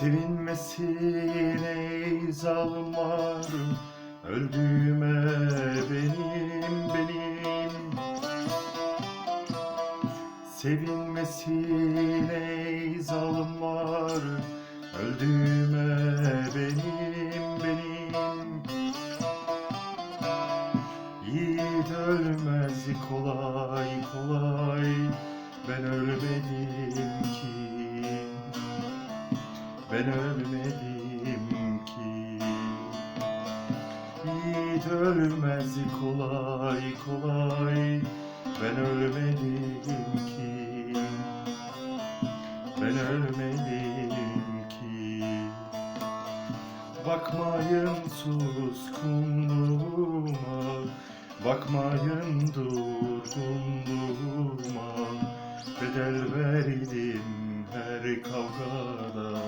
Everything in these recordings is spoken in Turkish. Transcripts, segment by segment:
Sevinmesin ey zalimler Öldüğüme benim benim. Sevinmesin ey zalimler Öldüğüme benim benim. Yiğit ölmez kolay kolay Ben ölmedim ki Ben ölmedim ki. Yiğit ölmez kolay kolay. Ben ölmedim ki. Ben ölmedim ki. Bakmayın suskunluğuma. Bakmayın durgunluğuma. Bedel verdim her kavgada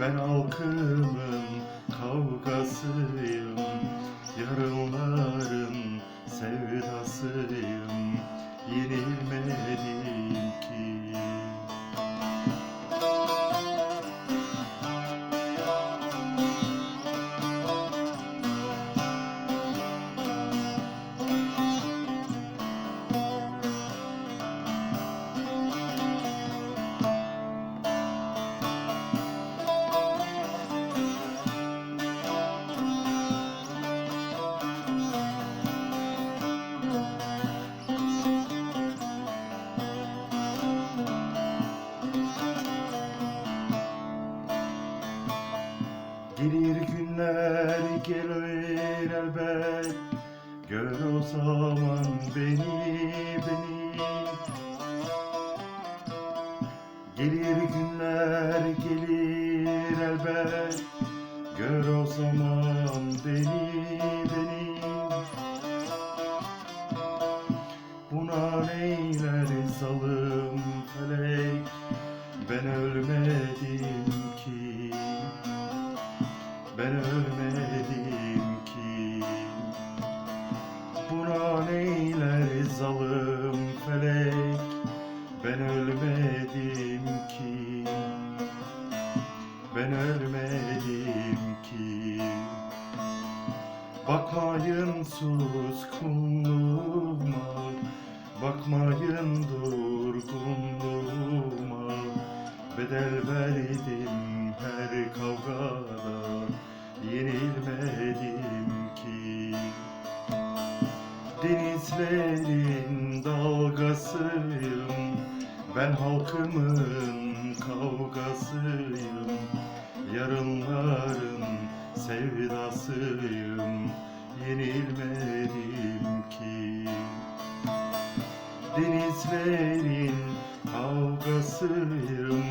Ben halkımın kavgasıyım. Yarınların Gelir günler gelir elbet. Gör o zaman beni beni. Gelir günler gelir elbet. Gör o zaman beni Ben ölmedim ki. Bakmayın suskunluğuma Bakmayın durgunluğuma. Bedel verdim her kavgada Yenilmedim ki. Denizlerin dalgasıyım Ben halkımın kavgasıyım Yarınların sevdasıyım Yenilmedim ki. Denizlerin kavgasıyım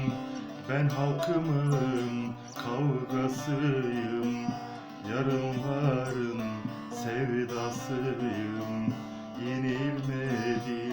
Ben halkımın kavgasıyım. Yarınların sevdasıyım Yenilmedim